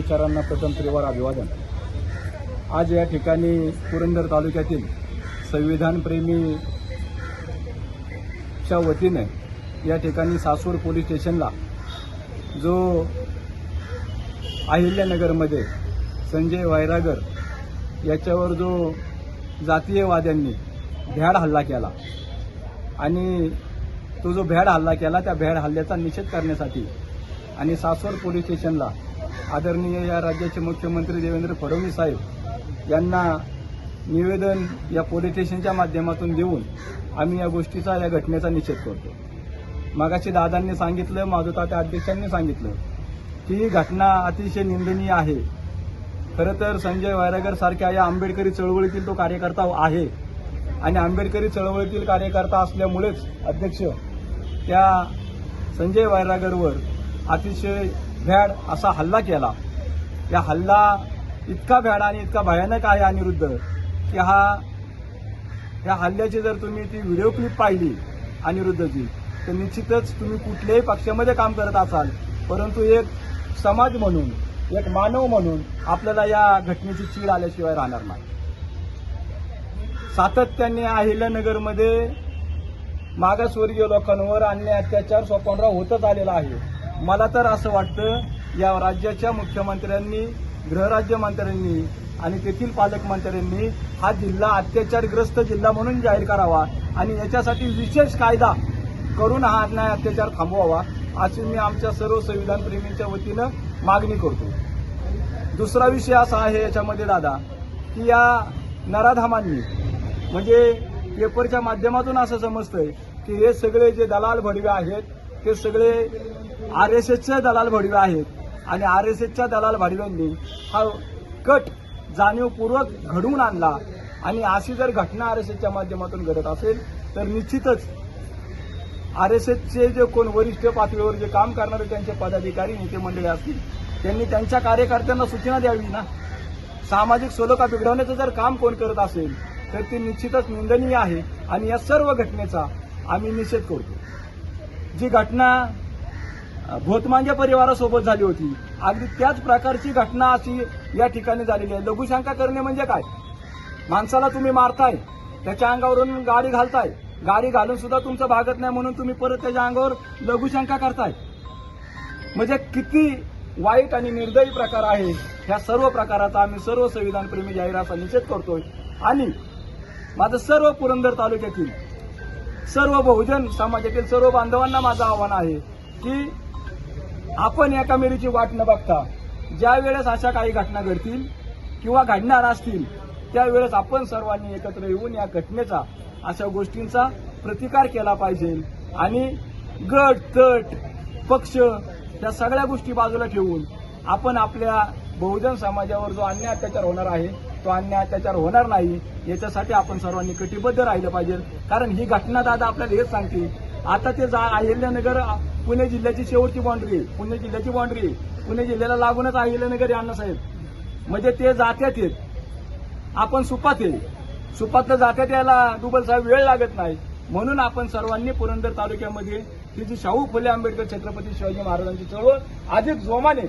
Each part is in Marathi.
विचारांना प्रथम त्रिवार अभिवादन. आज या ठिकाणी पुरंदर तालुक्यातील संविधानप्रेमीच्या वतीने या ठिकाणी सासूर पोलीस स्टेशनला जो अहिल्यानगरमध्ये संजय वायरागर याच्यावर जो जातीयवाद्यांनी भ्याड हल्ला केला आणि तो जो भ्याड हल्ला केला त्या भ्याड हल्ल्याचा निषेध करण्यासाठी आणि सासवड पोलीस स्टेशनला आदरणीय या राज्याचे मुख्यमंत्री देवेंद्र फडणवीस साहेब यांना निवेदन या पोलीस स्टेशनच्या माध्यमातून देऊन आम्ही या गोष्टीचा या घटनेचा निषेध करतो. मागाशी दादांनी सांगितलं माधुतात्या अध्यक्षांनी सांगितलं की ही घटना अतिशय निंदनीय आहे. खरं तर संजय वैरागर सारख्या या आंबेडकरी चळवळीतील तो कार्यकर्ता आहे. आणि आंबेडकरी चळवळीतील कार्यकर्ता असल्यामुळेच अध्यक्ष त्या संजय वायरागरवर अतिशय भ्याड असा हल्ला केला. या हल्ला इतका भ्याड आणि इतका भयानक आहे अनिरुद्ध की हा या हल्ल्याची जर तुम्ही ती व्हिडिओ क्लिप पाहिली अनिरुद्धची तर निश्चितच तुम्ही कुठल्याही पक्षामध्ये काम करत असाल. परंतु एक समाज म्हणून एक मानव म्हणून आपल्याला या घटनेची चीड आल्याशिवाय राहणार नाही. सातत्याने अहिल्यानगरमध्ये मागासवर्गीय लोकांवर अन्याय अत्याचार स्वतंत्र होतच आलेला आहे. मला तर असं वाटतं या राज्याच्या मुख्यमंत्र्यांनी गृहराज्यमंत्र्यांनी आणि तेथील पालकमंत्र्यांनी हा जिल्हा अत्याचारग्रस्त जिल्हा म्हणून जाहीर करावा आणि याच्यासाठी विशेष कायदा करून हा अन्याय अत्याचार थांबवावा अशी मी आमच्या सर्व संविधानप्रेमींच्या वतीनं मागणी करतो. दुसरा विषय असा आहे याच्यामध्ये दादा की या नराधामांनी म्हणजे पेपरच्या माध्यमातून असं समजतंय की हे सगळे जे दलाल भडवे आहेत ते सगळे आर एस एसचे दलाल भडवे आहेत. आणि आर एस एसच्या दलाल भडव्यांनी हा कट जाणीवपूर्वक घडवून आणला. आणि अशी जर घटना आर एस एसच्या माध्यमातून घडत असेल तर निश्चितच आर एस एसचे जे कोण वरिष्ठ पातळीवर जे काम करणारे त्यांचे पदाधिकारी नेते मंडळी असतील त्यांनी त्यांच्या कार्यकर्त्यांना सूचना द्यावी ना? सामाजिक सलोखा बिघडवण्याचं जर काम कोण करत असेल तर ते निश्चितच निंदनीय आहे. आणि या सर्व घटनेचा आम्ही निषेध करतो. जी घटना भोतमांजा परिवारासोबत झाली होती. अगदी त्याच प्रकारची घटना अशी या ठिकाणी झालेली आहे. लघुशंका करणे म्हणजे काय? माणसाला तुम्ही मारताय त्याच्या अंगावरून गाडी घालताय. गाडी घालून सुद्धा तुमचं भागत नाही म्हणून तुम्ही परत त्याच्या अंगावर लघुशंका करताय. म्हणजे किती वाईट आणि निर्दयी प्रकार आहे. ह्या सर्व प्रकाराचा आम्ही सर्व संविधानप्रेमी जाहीर असा निषेध करतोय. आणि माझं सर्व पुरंदर तालुक्यातील सर्व बहुजन समाजातील सर्व बांधवांना माझं आव्हान आहे की आपण एका मेरीची वाट न बघता ज्या वेळेस अशा काही घटना घडतील किंवा घडणार असतील त्यावेळेस आपण सर्वांनी एकत्र येऊन या घटनेचा अशा गोष्टींचा प्रतिकार केला पाहिजे. आणि गट तट पक्ष या सगळ्या गोष्टी बाजूला ठेवून आपण आपल्या बहुजन समाजावर जो अन्याय अत्याचार होणार आहे तो अन्याय अत्याचार होणार नाही याच्यासाठी आपण सर्वांनी कटिबद्ध राहिलं पाहिजे. कारण ही घटना दादा आपल्याला हेच सांगते. आता ते जा अहिल्यानगर पुणे जिल्ह्याची शेवटची बाँड्री आहे. पुणे जिल्ह्याची बाँड्री आहे. पुणे जिल्ह्याला लागूनच अहिल्यानगर आहे अण्णासाहेब म्हणजे ते जात्यात आहेत. आपण सुपात आहे. सुपातलं जात्यात यायला दुबल साहेब वेळ लागत नाही. म्हणून आपण सर्वांनी पुरंदर तालुक्यामध्ये ही जी शाहू फुले आंबेडकर छत्रपती शिवाजी महाराजांची चळवळ अधिक जोमाने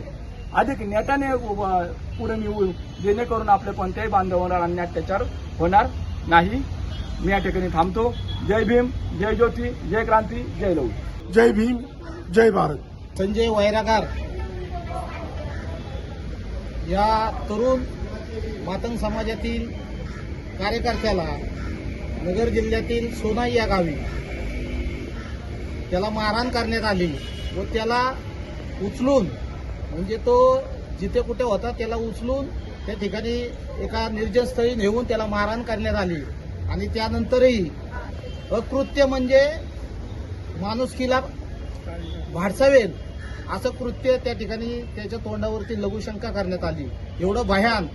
अधिक नेटाने उभा- पुढे नेऊ जेणेकरून आपल्या कोणत्याही बांधवांवर अन्याय अत्याचार होणार नाही. मी या ठिकाणी थांबतो. जय भीम जय ज्योती जय क्रांती जय लहू जय भीम जय भारत. संजय वैरागार या तरुण मातंग समाजातील कार्यकर्त्याला नगर जिल्ह्यातील सोनाई या गावी त्याला मारहाण करण्यात आली व त्याला उचलून म्हणजे तो जिथे कुठे होता त्याला उचलून त्या ठिकाणी एका निर्जन स्थळी नेऊन त्याला मारहाण करण्यात आली. आणि त्यानंतरही अकृत्य म्हणजे माणुसकीला भाडसावेल असं कृत्य त्या ठिकाणी त्याच्या तोंडावरती लघुशंका करण्यात आली. एवढं भयान.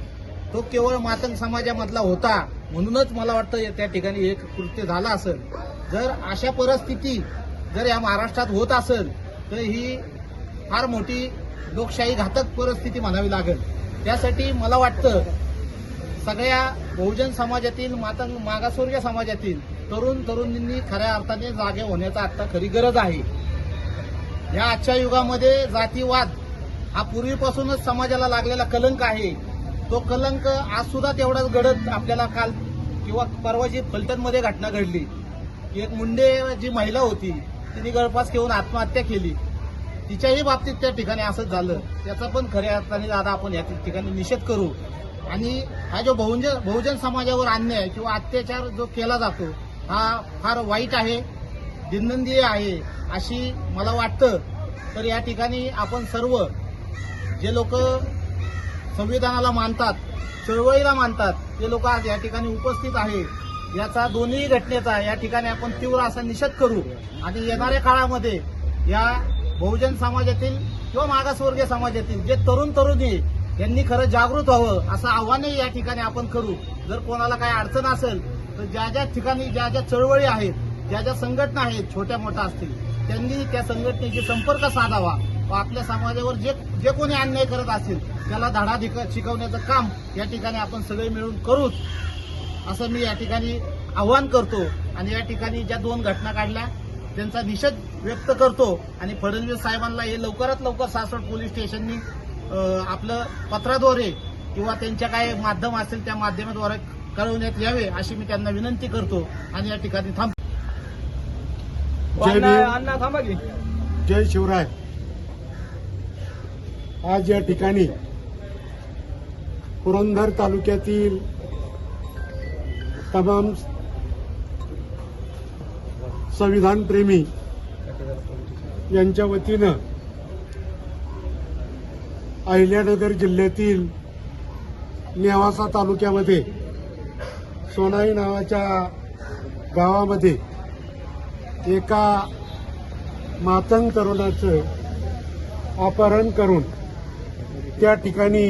तो केवळ मातंग समाजामधला होता. म्हणूनच मला वाटतं त्या ठिकाणी एक कृत्य झालं असेल. जर अशा परिस्थिती जर या महाराष्ट्रात होत असेल तर ही फार मोठी लोकशाही घातक परिस्थिती म्हणावी लागेल. त्यासाठी मला वाटतं सगळ्या बहुजन समाजातील मातंग मागासवर्गीय समाजातील तरुण तरुणींनी खऱ्या अर्थाने जागे होण्याचा आता खरी गरज आहे. या आजच्या युगामध्ये जातीवाद हा पूर्वीपासूनच समाजाला लागलेला कलंक आहे. तो कलंक आज सुद्धा तेवढाच घडत आपल्याला काल किंवा परवाची फलटणमध्ये घटना घडली. एक मुंडे जी महिला होती तिने गळपास घेऊन आत्महत्या केली. तिच्याही बाबतीत त्या ठिकाणी असंच झालं. त्याचा पण खऱ्या अर्थाने दादा आपण या ठिकाणी निषेध करू. आणि हा जो बहुजन बहुजन समाजावर अन्याय किंवा अत्याचार जो केला जातो हा फार वाईट आहे दिनंदीय आहे अशी मला वाटतं. तर या ठिकाणी आपण सर्व जे लोक संविधानाला मानतात चळवळीला मानतात ते लोक आज या ठिकाणी उपस्थित आहे. याचा दोन्ही घटनेचा या ठिकाणी आपण तीव्र असा निषेध करू. आणि येणाऱ्या काळामध्ये या बहुजन समाजातील किंवा मागासवर्गीय समाजातील जे तरुण तरुणी यांनी खरं जागृत व्हावं असं आव्हानही या ठिकाणी आपण करू. जर कोणाला काही अडचण असेल तर ज्या ज्या ठिकाणी ज्या ज्या चळवळी आहेत ज्या ज्या संघटना आहेत छोट्या मोठ्या असतील त्यांनी त्या संघटनेशी संपर्क साधावा व आपल्या समाजावर जे जे कोणी अन्याय करत असेल त्याला धडा शिकवण्याचं काम या ठिकाणी आपण सगळे मिळून करूच. असं मी या ठिकाणी आव्हान करतो. आणि या ठिकाणी ज्या दोन घटना काढल्या त्यांचा निषेध व्यक्त करतो. आणि फडणवीस साहेबांना हे लवकरात लवकर सासवड पोलीस स्टेशननी आपलं पत्राद्वारे किंवा त्यांच्या काय माध्यम असेल त्या माध्यमाद्वारे कळवण्यात यावे अशी मी त्यांना विनंती करतो आणि या ठिकाणी. अण्णा थांबा की. जय शिवराय. आज या ठिकाणी पुरंदर तालुक्यातील तमाम संविधान प्रेमी यांच्या वतीनं अहिल्यानगर जिल्ह्यातील नेवासा तालुक्यामध्ये सोनाई नावाच्या गावामध्ये एका मातंग तरुणाचं अपहरण करून त्या ठिकाणी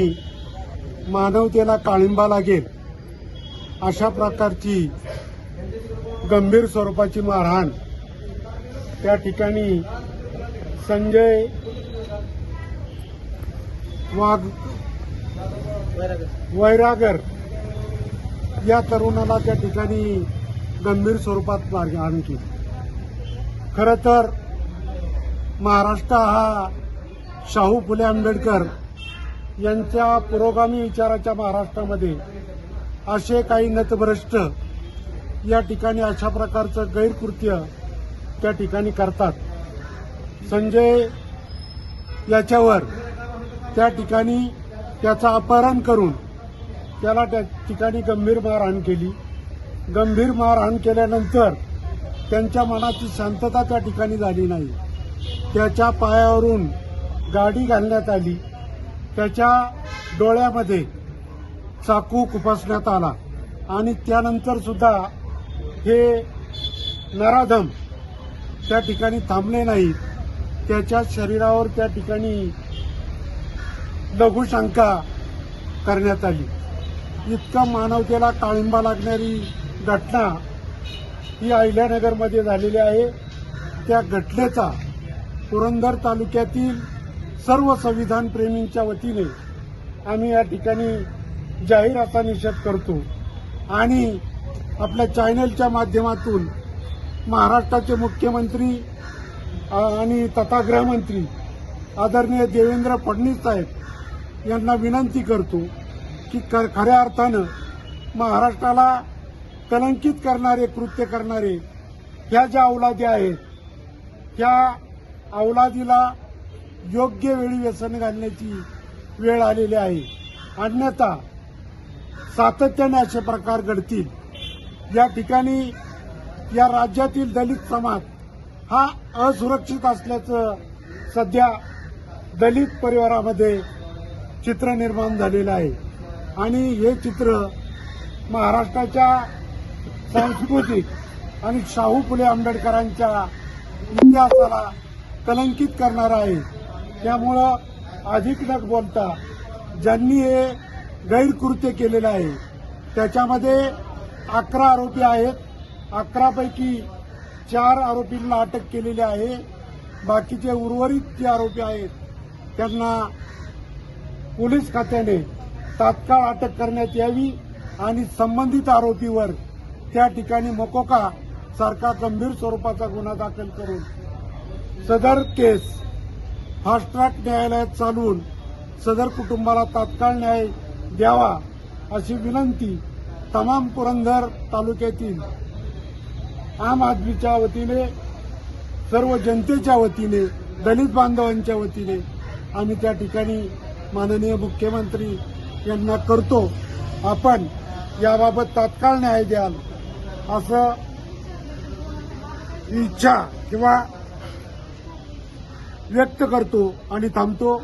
मानवतेला काळिंबा लागेल अशा प्रकारची गंभीर स्वरूपाची मारहाण त्या ठिकाणी संजय वाघ वैरागर या तरुणाला त्या ठिकाणी गंभीर स्वरूपात मारहाण केली. खरं तर महाराष्ट्र हा शाहू फुले आंबेडकर यांच्या पुरोगामी विचाराच्या महाराष्ट्रामध्ये असे काही नतभ्रष्ट या ठिकाणी अशा प्रकारचं गैरकृत्य त्या ठिकाणी करतात. संजय याच्यावर त्या ठिकाणी त्याचा अपहरण करून त्याला त्या ठिकाणी गंभीर मारहाण केली. गंभीर मारहाण केल्यानंतर त्यांच्या मनाची शांतता त्या ठिकाणी झाली नाही. त्याच्या पायावरून गाडी घालण्यात आली. त्याच्या डोळ्यामध्ये चाकू खुपसण्यात आला. आणि त्यानंतर सुद्धा हे नराधम त्या ठिकाणी थांबले नाहीत. त्याच्या शरीरावर त्या ठिकाणी लघुशंका करण्यात आली. इतकं मानवतेला काळिंबा लागणारी घटना ही अहिल्यानगरमध्ये झालेली आहे. त्या घटनेचा पुरंदर तालुक्यातील सर्व संविधान प्रेमींच्या वतीने आम्ही या ठिकाणी जाहीर असा निषेध करतो. आणि आपल्या चॅनलच्या माध्यमातून महाराष्ट्राचे मुख्यमंत्री आणि तथा गृहमंत्री आदरणीय देवेंद्र फडणवीस साहेब यांना विनंती करतो की क- खऱ्या अर्थानं महाराष्ट्राला कलंकित करणारे कृत्य करणारे ह्या ज्या अवलादी आहेत त्या अवलादीला योग्य वेळी व्यसन घालण्याची वेळ आलेली आहे. अन्यथा सातत्याने असे प्रकार घडतील. या ठिकाणी या राज्यातील दलित समाज हा असुरक्षित असल्याचं सध्या दलित परिवारामध्ये चित्र निर्माण झालेलं आहे. आणि हे चित्र महाराष्ट्राच्या सांस्कृतिक आणि शाहू फुले आंबेडकरांच्या इतिहासाला कलंकित करणार आहे. त्यामुळं अधिक न बोलता ज्यांनी हे गैरकृत्य केलेलं आहे त्याच्यामध्ये अकरा आरोपी आहेत. अकरापैकी चार आरोपींना अटक केलेली आहे. बाकीचे उर्वरित जे आरोपी आहेत त्यांना पोलीस खात्याने तात्काळ अटक करण्यात यावी आणि संबंधित आरोपीवर त्या ठिकाणी मकोका सारखा गंभीर स्वरूपाचा गुन्हा दाखल करून सदर केस फास्ट ट्रॅक न्यायालयात चालवून सदर कुटुंबाला तात्काळ न्याय द्यावा अशी विनंती तमाम पुरंदर तालुक्यातील आम आदमीच्या वतीने सर्व जनतेच्या वतीने दलित बांधवांच्या वतीने आम्ही त्या ठिकाणी माननीय मुख्यमंत्री यांना करतो. आपण याबाबत तात्काळ न्याय द्याल असं इच्छा किंवा व्यक्त करतो आणि थांबतो.